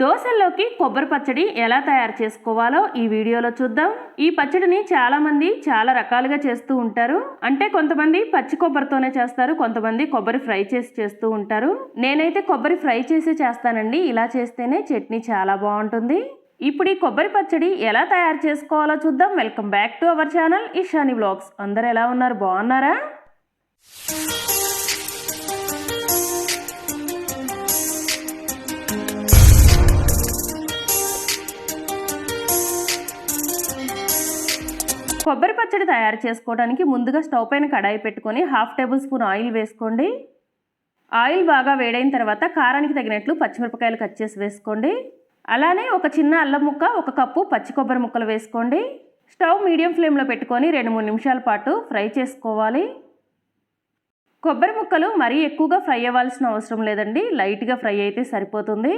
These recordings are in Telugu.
దోశల్లోకి కొబ్బరి పచ్చడి ఎలా తయారు చేసుకోవాలో ఈ వీడియోలో చూద్దాం. ఈ పచ్చడిని చాలా మంది చాలా రకాలుగా చేస్తూ ఉంటారు. అంటే కొంతమంది పచ్చి కొబ్బరితోనే చేస్తారు కొంతమంది కొబ్బరి ఫ్రై చేసి చేస్తూ ఉంటారు. నేనైతే కొబ్బరి ఫ్రై చేసి చేస్తానండి. ఇలా చేస్తేనే చట్నీ చాలా బాగుంటుంది. ఇప్పుడు ఈ కొబ్బరి పచ్చడి ఎలా తయారు చేసుకోవాలో చూద్దాం. Welcome back to our channel. Ishani blogs అందరు ఎలా ఉన్నారు? బాగున్నారా? కొబ్బరి పచ్చడి తయారు చేసుకోవడానికి ముందుగా స్టవ్ పైన కడాయి పెట్టుకొని హాఫ్ టేబుల్ స్పూన్ ఆయిల్ వేసుకోండి. ఆయిల్ బాగా వేడైన తర్వాత కారానికి తగినట్లు పచ్చిమిరపకాయలు కట్ చేసి వేసుకోండి. అలానే ఒక చిన్న అల్లం ముక్క ఒక కప్పు పచ్చి కొబ్బరి ముక్కలు వేసుకోండి. స్టవ్ మీడియం ఫ్లేమ్లో పెట్టుకొని రెండు మూడు నిమిషాల పాటు ఫ్రై చేసుకోవాలి. కొబ్బరి ముక్కలు మరీ ఎక్కువగా ఫ్రై అవ్వాల్సిన అవసరం లేదండి. లైట్గా ఫ్రై అయితే సరిపోతుంది.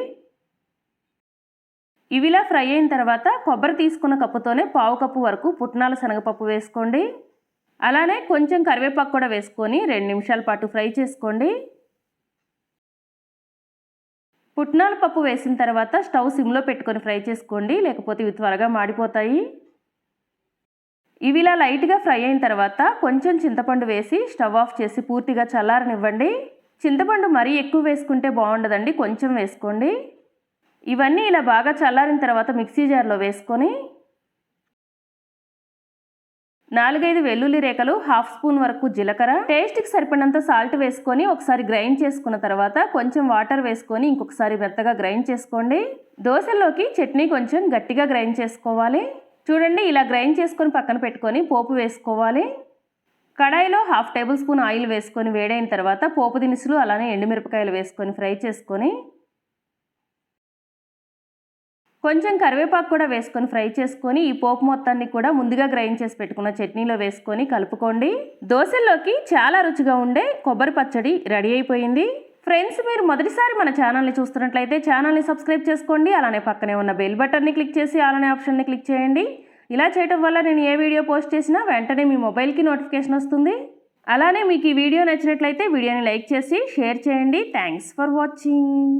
ఇవిలా ఫ్రై అయిన తర్వాత కొబ్బరి తీసుకున్న కప్పుతోనే పావు కప్పు వరకు పుట్నాల శనగపప్పు వేసుకోండి. అలానే కొంచెం కరివేపాకు కూడా వేసుకొని రెండు నిమిషాల పాటు ఫ్రై చేసుకోండి. పుట్నాల పప్పు వేసిన తర్వాత స్టవ్ సిమ్లో పెట్టుకొని ఫ్రై చేసుకోండి. లేకపోతే ఇవి త్వరగా మాడిపోతాయి. ఇవి ఇలా లైట్గా ఫ్రై అయిన తర్వాత కొంచెం చింతపండు వేసి స్టవ్ ఆఫ్ చేసి పూర్తిగా చల్లారనివ్వండి. చింతపండు మరీ ఎక్కువ వేసుకుంటే బాగుండదండి. కొంచెం వేసుకోండి. ఇవన్నీ ఇలా బాగా చల్లారిన తర్వాత మిక్సీ జార్లో వేసుకొని నాలుగైదు వెల్లుల్లి రేఖలు హాఫ్ స్పూన్ వరకు జీలకర్ర. టేస్ట్కి సరిపడినంత సాల్ట్ వేసుకొని ఒకసారి గ్రైండ్ చేసుకున్న తర్వాత కొంచెం వాటర్ వేసుకొని ఇంకొకసారి మెత్తగా గ్రైండ్ చేసుకోండి. దోశల్లోకి చట్నీ కొంచెం గట్టిగా గ్రైండ్ చేసుకోవాలి. చూడండి ఇలా గ్రైండ్ చేసుకొని పక్కన పెట్టుకొని పోపు వేసుకోవాలి. కడాయిలో హాఫ్ టేబుల్ స్పూన్ ఆయిల్ వేసుకొని వేడైన తర్వాత పోపు దినుసులు అలానే ఎండుమిరపకాయలు వేసుకొని ఫ్రై చేసుకొని కొంచెం కరివేపాకు కూడా వేసుకొని ఫ్రై చేసుకొని ఈ పోపు మొత్తాన్ని కూడా ముందుగా గ్రైండ్ చేసి పెట్టుకున్న చట్నీలో వేసుకొని కలుపుకోండి. దోశల్లోకి చాలా రుచిగా ఉండే కొబ్బరి పచ్చడి రెడీ అయిపోయింది. ఫ్రెండ్స్ మీరు మొదటిసారి మన ఛానల్ని చూస్తున్నట్లయితే ఛానల్ని సబ్స్క్రైబ్ చేసుకోండి. అలానే పక్కనే ఉన్న బెల్ బటన్ని క్లిక్ చేసి అలానే ఆప్షన్ని క్లిక్ చేయండి. ఇలా చేయటం వల్ల నేను ఏ వీడియో పోస్ట్ చేసినా వెంటనే మీ మొబైల్కి నోటిఫికేషన్ వస్తుంది. అలానే మీకు ఈ వీడియో నచ్చినట్లయితే వీడియోని లైక్ చేసి షేర్ చేయండి. Thanks for watching.